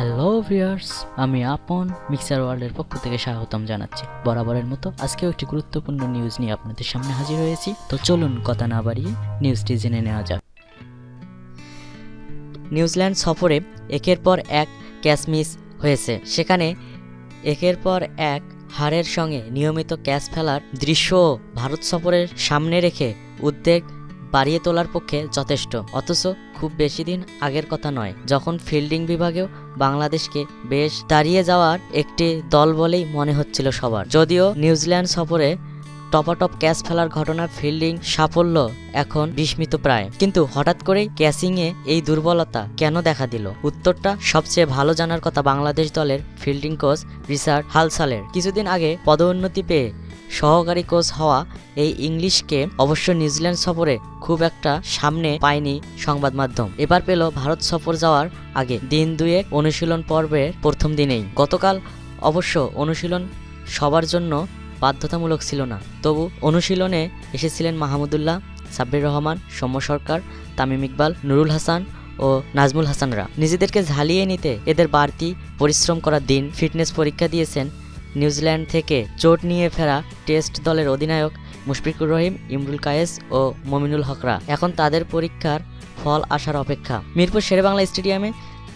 Hello viewers আমি আপন mixer ওয়ার্ল্ডের পক্ষ থেকে স্বাগতম জানাচ্ছি। বরাবরের মতো আজকেও একটি গুরুত্বপূর্ণ নিউজ নিয়ে আপনাদের সামনে হাজির হয়েছি। তো চলুন কথা না বাড়িয়ে নিউজটি জেনে নেওয়া যাক। নিউজিল্যান্ড সফরে একের পর এক ক্যাচ মিস হয়েছে। সেখানে একের পর এক হারের সঙ্গে নিয়মিত ক্যাচ ফেলার দৃশ্য ভারত সফরের সামনে রেখে উদ্বেগ বাড়িয়ে তোলার পক্ষে যথেষ্ট। অথচ খুব বেশি দিন আগের কথা নয়, যখন ফিল্ডিং বিভাগেও বাংলাদেশকে বেশ দাঁড়িয়ে যাওয়ার একটি দল বলেই মনে হচ্ছিল সবার। যদিও নিউজিল্যান্ড সফরে টপাটপ ক্যাচ ফেলার ঘটনার ফিল্ডিং সাফল্য এখন বিস্মিত প্রায়। কিন্তু হঠাৎ করেই ক্যাচিংয়ে এই দুর্বলতা কেন দেখা দিল? উত্তরটা সবচেয়ে ভালো জানার কথা বাংলাদেশ দলের ফিল্ডিং কোচ রিচার্ড হালসালের। কিছুদিন আগে পদোন্নতি পেয়ে সহকারী কোচ হওয়া এই ইংলিশকে অবশ্য নিউজিল্যান্ড সফরে খুব একটা সামনে পায়নি সংবাদ মাধ্যম। এবার পেল ভারত সফর যাওয়ার আগে। দিন দুয়েক অনুশীলন পর্বের প্রথম দিনেই। গতকাল অবশ্য অনুশীলন সবার জন্য বাধ্যতামূলক ছিল না। তবু অনুশীলনে এসেছিলেন মাহমুদুল্লাহ সাব্বির রহমান, সৌম্য সরকার, তামিম ইকবাল, নুরুল হাসান ও নাজমুল হাসানরা। নিজেদেরকে ঝালিয়ে নিতে এদের বাড়তি পরিশ্রম করার দিন ফিটনেস পরীক্ষা দিয়েছেন নিউজিল্যান্ড থেকে চোট নিয়ে ফেরা টেস্ট দলের অধিনায়ক মুশফিকুর রহিম, ইমরুল কায়েস ও মমিনুল হকরা। এখন তাদের পরীক্ষার ফল আসার অপেক্ষা। মিরপুর শেরেবাংলা স্টেডিয়ামে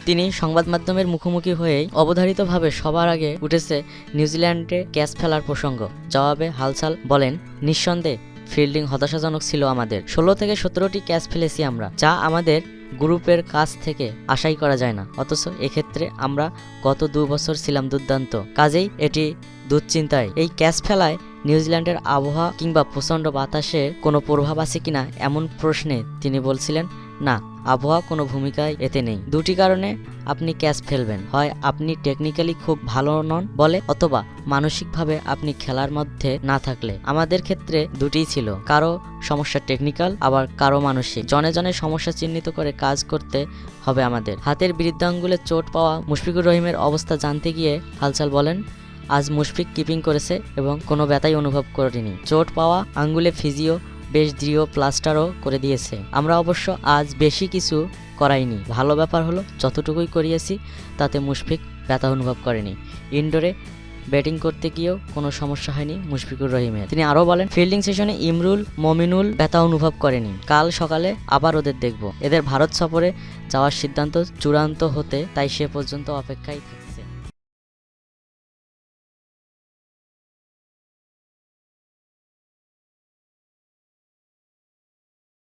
তিনি সংবাদ মাধ্যমের মুখোমুখি হয়েই অবধারিতভাবে সবার আগে উঠেছে নিউজিল্যান্ডে ক্যাচ ফেলার প্রসঙ্গ। জবাবে হালসাল বলেন, নিঃসন্দেহে ফিল্ডিং হতাশাজনক ছিল আমাদের। ষোলো থেকে সতেরোটি ক্যাচ ফেলেছি আমরা, যা আমাদের গ্রুপের কাছ থেকে আশাই করা যায় না। অথচ এক্ষেত্রে আমরা গত দু বছর ছিলাম দুর্দান্ত। কাজেই এটি দুশ্চিন্তায়। এই ক্যাচ ফেলায় নিউজিল্যান্ডের আবহাওয়া কিংবা প্রচণ্ড বাতাসের কোনো প্রভাব আছে কিনা এমন প্রশ্নে তিনি বলছিলেন না, আবহাওয়া কোনো ভূমিকায় এতে নেই। দুটি কারণে আপনি ক্যাচ ফেলবেন। হয় আপনি টেকনিক্যালি খুব ভালো নন বলে, অথবা মানসিকভাবে আপনি খেলার মধ্যে না থাকলে। আমাদের ক্ষেত্রে দুটিই ছিল। কারও সমস্যা টেকনিক্যাল, আবার কারও মানসিক। জনে জনে সমস্যা চিহ্নিত করে কাজ করতে হবে আমাদের। হাতের বৃদ্ধাঙ্গুলে চোট পাওয়া মুশফিকুর রহিমের অবস্থা জানতে গিয়ে হালচাল বলেন, আজ মুশফিক কিপিং করেছে এবং কোনো ব্যথাই অনুভব করিনি। চোট পাওয়া আঙ্গুলে ফিজিও বেশ দৃঢ় প্লাস্টারও করে দিয়েছে। আমরা অবশ্য আজ বেশি কিছু করাইনি। ভালো ব্যাপার হলো, যতটুকুই করিয়েছি, তাতে মুশফিক ব্যথা অনুভব করেনি। ইনডোরে ব্যাটিং করতে গিয়েও কোনো সমস্যা হয়নি মুশফিকুর রহিমের। তিনি আরও বলেন, ফিল্ডিং সেশনে ইমরুল, মমিনুল ব্যথা অনুভব করেনি। কাল সকালে আবার ওদের দেখব। এদের ভারত সফরে যাওয়ার সিদ্ধান্ত চূড়ান্ত হতে, তাই সে পর্যন্ত অপেক্ষায়